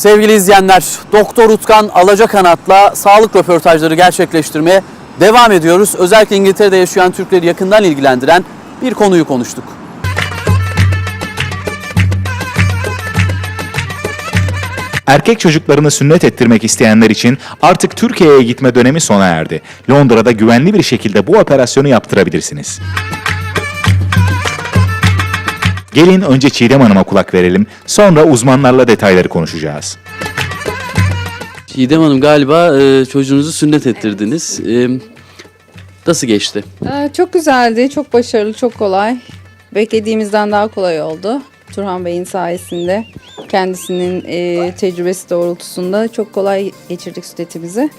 Sevgili izleyenler, Doktor Utkan Alacakanat'la sağlık röportajları gerçekleştirmeye devam ediyoruz. Özellikle İngiltere'de yaşayan Türkleri yakından ilgilendiren bir konuyu konuştuk. Erkek çocuklarını sünnet ettirmek isteyenler için artık Türkiye'ye gitme dönemi sona erdi. Londra'da güvenli bir şekilde bu operasyonu yaptırabilirsiniz. Gelin önce Çiğdem Hanım'a kulak verelim, sonra uzmanlarla detayları konuşacağız. Çiğdem Hanım galiba e, çocuğunuzu sünnet ettirdiniz. E, nasıl geçti? Ee, Çok güzeldi, çok başarılı, çok kolay. Beklediğimizden daha kolay oldu. Turhan Bey'in sayesinde kendisinin e, tecrübesi doğrultusunda çok kolay geçirdik sünnetimizi.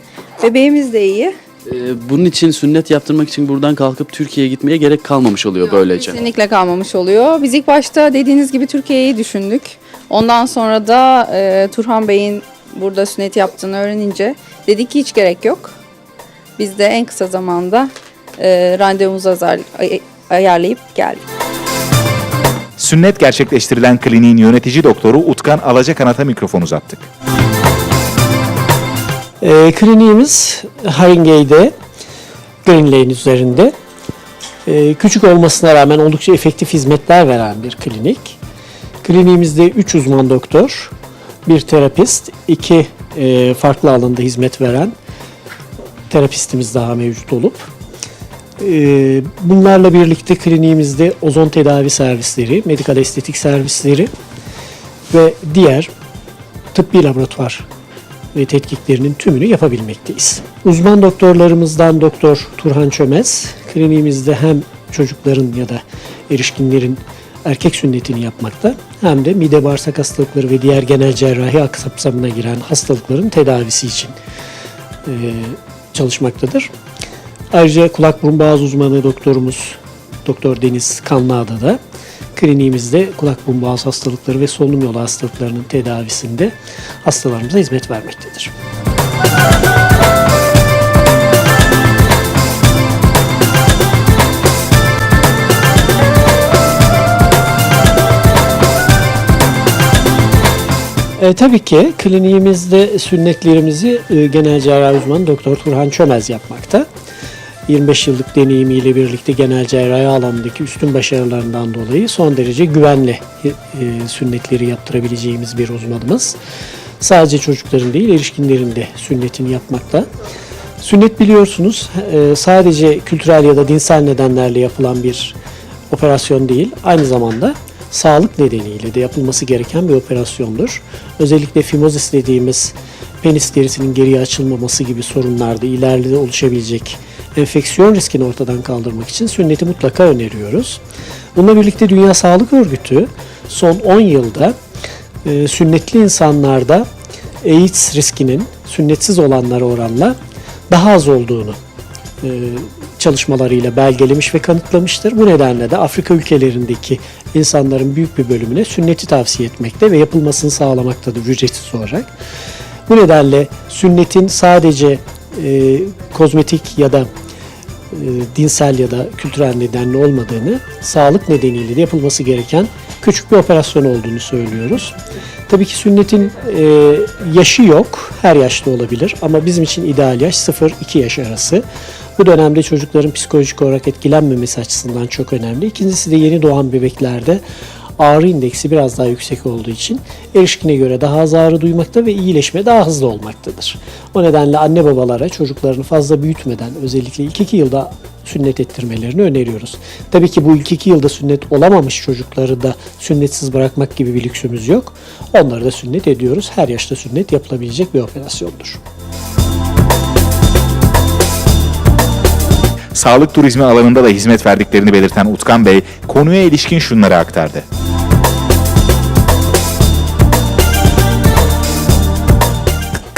Bebeğimiz de iyi. E, bunun için sünnet yaptırmak için buradan kalkıp Türkiye'ye gitmeye gerek kalmamış oluyor böylece. Kesinlikle kalmamış oluyor. Biz ilk başta dediğiniz gibi Türkiye'yi düşündük. Ondan sonra da e, Turhan Bey'in burada sünnet yaptığını öğrenince dedik ki hiç gerek yok. Biz de en kısa zamanda e, randevumuzu azar- ay- ayarlayıp geldik. Sünnet gerçekleştirilen kliniğin yönetici doktoru Utkan Alacakanat'a mikrofon uzattık. E, kliniğimiz Haringey'de, Green Lane üzerinde. E, küçük olmasına rağmen oldukça efektif hizmetler veren bir klinik. Kliniğimizde 3 uzman doktor, bir terapist, 2 e, farklı alanda hizmet veren terapistimiz daha mevcut olup e, bunlarla birlikte kliniğimizde ozon tedavi servisleri, medikal estetik servisleri ve diğer tıbbi laboratuvar ve tetkiklerinin tümünü yapabilmekteyiz. Uzman doktorlarımızdan Doktor Turhan Çömez, kliniğimizde hem çocukların ya da erişkinlerin erkek sünnetini yapmakta hem de mide bağırsak hastalıkları ve diğer genel cerrahi kapsamına giren hastalıkların tedavisi için e, çalışmaktadır. Ayrıca kulak burun boğaz uzmanı doktorumuz Doktor Deniz Kanlıada da kliniğimizde kulak burun hastalıkları ve solunum yolu hastalıklarının tedavisinde hastalarımıza hizmet vermektedir. E, tabii ki kliniğimizde sünnetlerimizi e, genel cerrahi uzmanı Doktor Turhan Çömez yapmakta. 25 yıllık deneyimiyle birlikte genel cerrahi alanındaki üstün başarılarından dolayı son derece güvenli e, sünnetleri yaptırabileceğimiz bir uzmanımız. Sadece çocukların değil erişkinlerin de sünnetini yapmakta. Sünnet biliyorsunuz e, sadece kültürel ya da dinsel nedenlerle yapılan bir operasyon değil, aynı zamanda sağlık nedeniyle de yapılması gereken bir operasyondur. Özellikle fimozis dediğimiz penis derisinin geriye açılmaması gibi sorunlarda ileride oluşabilecek enfeksiyon riskini ortadan kaldırmak için sünneti mutlaka öneriyoruz. Bununla birlikte Dünya Sağlık Örgütü son 10 yılda e, sünnetli insanlarda AIDS riskinin sünnetsiz olanlara oranla daha az olduğunu e, çalışmalarıyla belgelemiş ve kanıtlamıştır. Bu nedenle de Afrika ülkelerindeki insanların büyük bir bölümüne sünneti tavsiye etmekte ve yapılmasını sağlamaktadır ücretsiz olarak. Bu nedenle sünnetin sadece e, kozmetik ya da dinsel ya da kültürel nedenli olmadığını, sağlık nedeniyle de yapılması gereken küçük bir operasyon olduğunu söylüyoruz. Tabii ki sünnetin e, yaşı yok, her yaşta olabilir ama bizim için ideal yaş 0-2 yaş arası. Bu dönemde çocukların psikolojik olarak etkilenmemesi açısından çok önemli. İkincisi de yeni doğan bebeklerde ağrı indeksi biraz daha yüksek olduğu için erişkine göre daha az ağrı duymakta ve iyileşme daha hızlı olmaktadır. O nedenle anne babalara çocuklarını fazla büyütmeden özellikle ilk iki yılda sünnet ettirmelerini öneriyoruz. Tabii ki bu ilk iki yılda sünnet olamamış çocukları da sünnetsiz bırakmak gibi bir lüksümüz yok. Onları da sünnet ediyoruz. Her yaşta sünnet yapılabilecek bir operasyondur. Sağlık turizmi alanında da hizmet verdiklerini belirten Utkan Bey, konuya ilişkin şunları aktardı.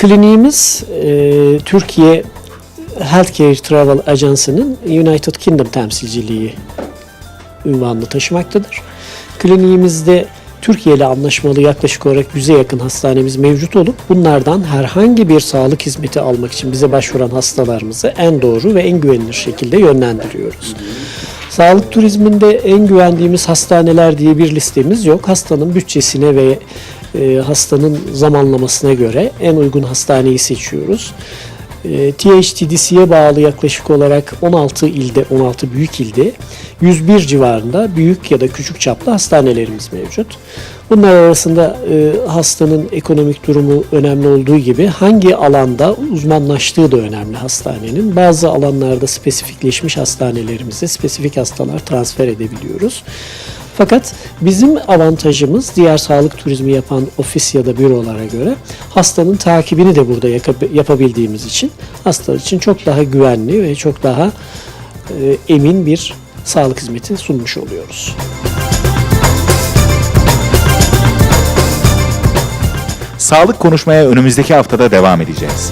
Kliniğimiz e, Türkiye Healthcare Travel Ajansı'nın United Kingdom temsilciliği ünvanını taşımaktadır. Kliniğimizde Türkiye ile anlaşmalı yaklaşık olarak 100'e yakın hastanemiz mevcut olup bunlardan herhangi bir sağlık hizmeti almak için bize başvuran hastalarımızı en doğru ve en güvenilir şekilde yönlendiriyoruz. Sağlık turizminde en güvendiğimiz hastaneler diye bir listemiz yok. Hastanın bütçesine ve e, hastanın zamanlamasına göre en uygun hastaneyi seçiyoruz. E, THTDC'ye bağlı yaklaşık olarak 16 ilde, 16 büyük ilde 101 civarında büyük ya da küçük çaplı hastanelerimiz mevcut. Bunlar arasında e, hastanın ekonomik durumu önemli olduğu gibi hangi alanda uzmanlaştığı da önemli hastanenin. Bazı alanlarda spesifikleşmiş hastanelerimize spesifik hastalar transfer edebiliyoruz. Fakat bizim avantajımız diğer sağlık turizmi yapan ofis ya da bürolara göre hastanın takibini de burada yapabildiğimiz için hasta için çok daha güvenli ve çok daha e, emin bir sağlık hizmeti sunmuş oluyoruz. Sağlık konuşmaya önümüzdeki haftada devam edeceğiz.